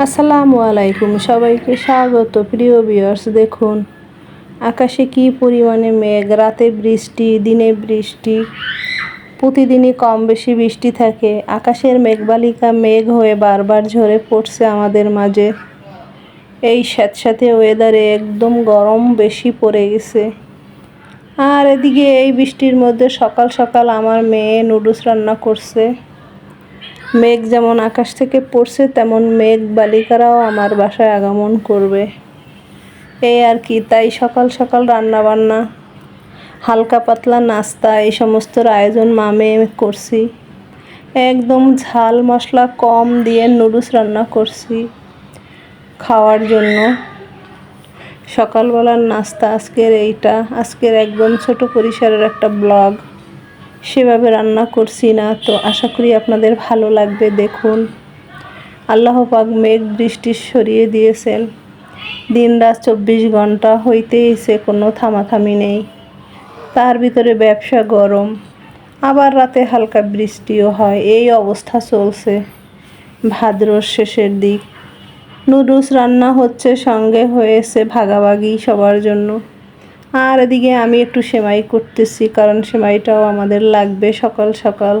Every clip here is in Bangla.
আসসালামু আলাইকুম সবাইকে স্বাগত। প্রিয় ভিউয়ার্স দেখুন, আকাশে কি পরিমাণে মেঘ? রাতে বৃষ্টি, দিনে বৃষ্টি, প্রতিদিনই কম বেশি বৃষ্টি থাকে। আকাশের মেঘবালিকা মেঘ হয়ে বারবার ঝরে পড়ছে আমাদের মাঝে। এই স্যাঁতস্যাঁতে ওয়েদারে একদম গরম বেশি পড়ে গেছে। আর এদিকে এই বৃষ্টির মধ্যে সকাল সকাল আমার মেয়ে নুডলস রান্না করছে। মেঘ যেমন আকাশ থেকে পড়ছে, তেমন মেঘ বালিকারাও আমার বাসায় আগমন করবে। এই আর কি, তাই সকাল সকাল রান্না বান্না হালকা পাতলা নাস্তা, এই সমস্তর আয়োজন মামে করছি। একদম ঝাল মশলা কম দিয়ে নুডলস রান্না করছি খাওয়ার জন্য। সকালবেলার নাস্তা আজকের এইটা, আজকের একদম ছোট পরিসরের একটা ব্লগ। সেভাবে রান্না করছি না, তো আশা করি আপনাদের ভালো লাগবে, দেখুন। আল্লাহ পাক মেঘ বৃষ্টি সরিয়ে দিয়েছেন। দিন রাত চব্বিশ ঘণ্টা হইতেই সে কোনো থামাথামি নেই। তার ভিতরে ব্যবসা গরম, আবার রাতে হালকা বৃষ্টিও হয়, এই অবস্থা চলছে। ভাদ্রর শেষের দিক। নুডলস রান্না হচ্ছে সঙ্গে হয়েছে ভাগাভাগি সবার জন্য। আর এদিকে আমি একটু সেমাই করতেছি, কারণ সেমাইটাও আমাদের লাগবে সকাল সকাল।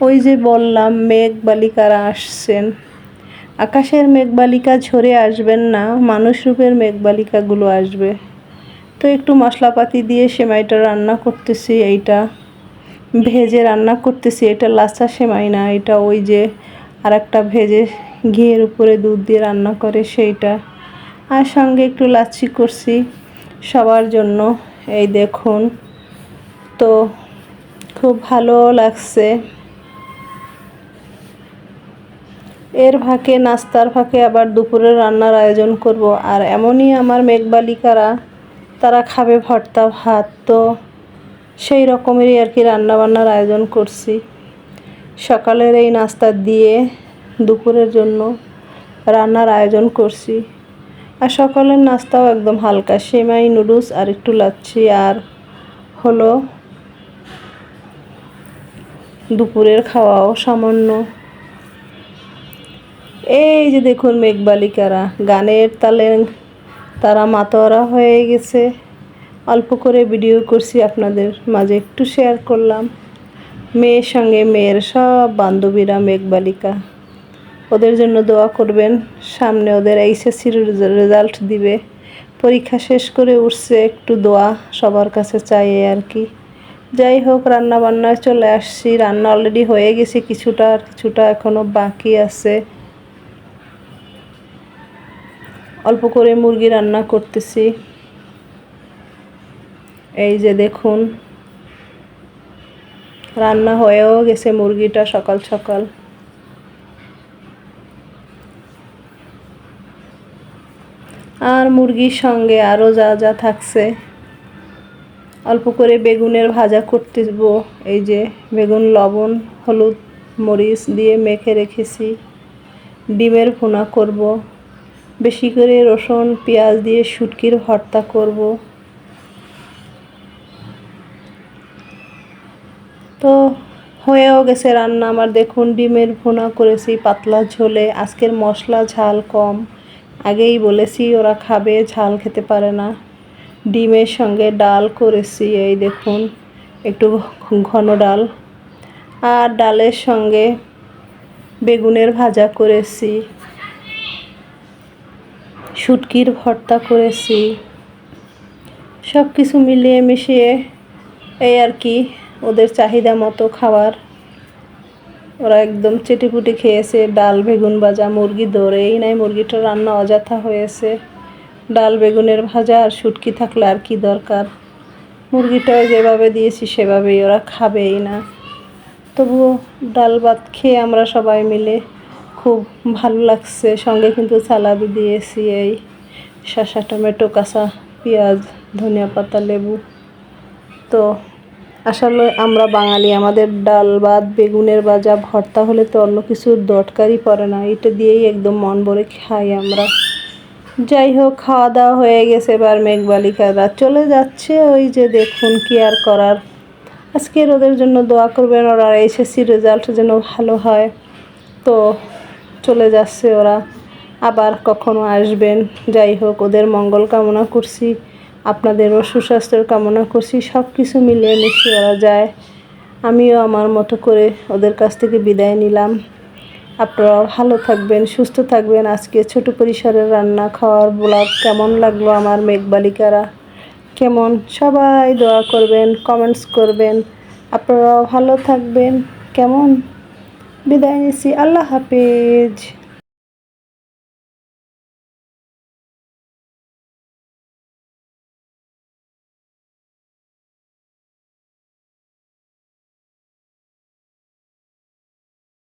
ওই যে বললাম মেঘ বালিকারা আসছেন। আকাশের মেঘবালিকা ঝরে আসবেন না, মানুষ রূপের মেঘবালিকাগুলো আসবে। তো একটু মশলাপাতি দিয়ে সেমাইটা রান্না করতেছি এইটা। ভেজে রান্না করতেছি, এটা লাচা সেমাই না, এটা ওই যে আর একটা ভেজে ঘিয়ের উপরে দুধ দিয়ে রান্না করে সেইটা। আর সঙ্গে একটু লাচ্ছি করছি। সবার জন্য। এই দেখুন। তো খুব ভালো লাগছে। এর ফাঁকে, নাস্তার ফাঁকে আবার দুপুরে রান্নার আয়োজন করব। আর এমনই আমার মেঘবালিকারা, তারা খাবে ভর্তা ভাত। তো সেই রকমেরই আর কি রান্নাবান্নার আয়োজন করছি। সকালের এই নাস্তা দিয়ে দুপুরের জন্য রান্নার আয়োজন করছি। আর সকালের নাস্তাও একদম হালকা, সেমাই, নুডলস আর একটু লাচ্ছি আর হলো দুপুরের খাওয়াও সামান্য। এই যে দেখুন মেঘবালিকারা, গানের তালে তারা মাতোয়ারা হয়ে গেছে। অল্প করে ভিডিও করছি আপনাদের মাঝে, একটু শেয়ার করলাম। মেয়ের সঙ্গে মেয়ের সব বান্ধবীরা মেঘবালিকা, ওদের জন্য দোয়া করবেন। সামনে ওদের এইচএসসির রেজাল্ট দিবে। পরীক্ষা শেষ করে উঠছে, একটু দোয়া সবার কাছে চাই আর কি। যাই হোক রান্না বান্নায় চলে আসছি। রান্না অলরেডি হয়ে গেছে কিছুটা, আর কিছুটা এখনও বাকি আছে। অল্প করে মুরগি রান্না করতেছি। এই যে দেখুন, রান্না হয়েও গেছে মুরগিটা সকাল সকাল। আর মুরগির সঙ্গে আরও যা যা থাকছে। অল্প করে বেগুনের ভাজা করতে এই যে বেগুন, লবণ, হলুদ মরিচ দিয়ে মেখে রেখেছি। ডিমের ভুনা করব। বেশি করে রসুন, পেঁয়াজ দিয়ে শুটকির ভর্তা করব। তো হয়েও গেছে রান্না। আমার দেখুন, ডিমের ভুনা করেছি পাতলা ঝোলে। আজকের মশলা ঝাল কম। আগেই বলেছি, ওরা খাবে, ঝাল খেতে পারে না। ডিমের সঙ্গে ডাল করেছি, এই দেখুন, একটু ঘন ডাল। আর ডালের সঙ্গে বেগুনের ভাজা করেছি। শুটকির ভর্তা করেছি। সব কিছু মিলিয়ে মিশিয়ে এই আর কি, ওদের চাহিদা মতো খাবার। ওরা একদম চেটিপুটি খেয়েছে, ডাল, বেগুন ভাজা, মুরগি ধরেই নাই মুরগিটা রান্না অযথা হয়েছে। ডাল, বেগুনের ভাজা আর শুটকি থাকলে আর কি দরকার? মুরগিটাও যেভাবে দিয়েছি সেভাবেই ওরা খাবেই না। তবুও ডাল, ভাত খেয়ে আমরা সবাই মিলে খুব ভালো লাগছে। সঙ্গে কিন্তু সালাদ দিয়েছি এই শসা, টমেটো, কাঁচা পেঁয়াজ, ধনিয়া পাতা, লেবু। তো আসলে আমরা বাঙালি, আমাদের ডাল, ভাত, বেগুনের ভাজা, ভর্তা হলে তো অন্য কিছুর দরকারই পড়ে না। এটা দিয়েই একদম মন ভরে খাই আমরা। যাই হোক, খাওয়া দাওয়া হয়ে গেছে এবার মেঘবালিকারা। চলে যাচ্ছে ওই যে দেখুন কি আর করার। আজকের ওদের জন্য দোয়া করবেন, ওরা এসএসসি রেজাল্ট যেন ভালো হয়। তো চলে যাচ্ছে ওরা। আবার কখনো আসবেন। যাই হোক, ওদের মঙ্গল কামনা করছি। আপনাদেরও সুস্বাস্থ্যের কামনা করছি সব কিছু মিলিয়ে মিশিয়ে ওরা যায়। আমিও আমার মতো করে ওদের কাছ থেকে বিদায় নিলাম। আপনারা ভালো থাকবেন, সুস্থ থাকবেন। আজকে ছোট পরিসরের রান্না খাওয়ার ব্লগ কেমন লাগল আমার মেঘবালিকারা? কেমন? সবাই দোয়া করবেন কমেন্টস করবেন। আপনারা ভালো থাকবেন। কেমন? বিদায় নিচ্ছি। আল্লাহ হাফিজ।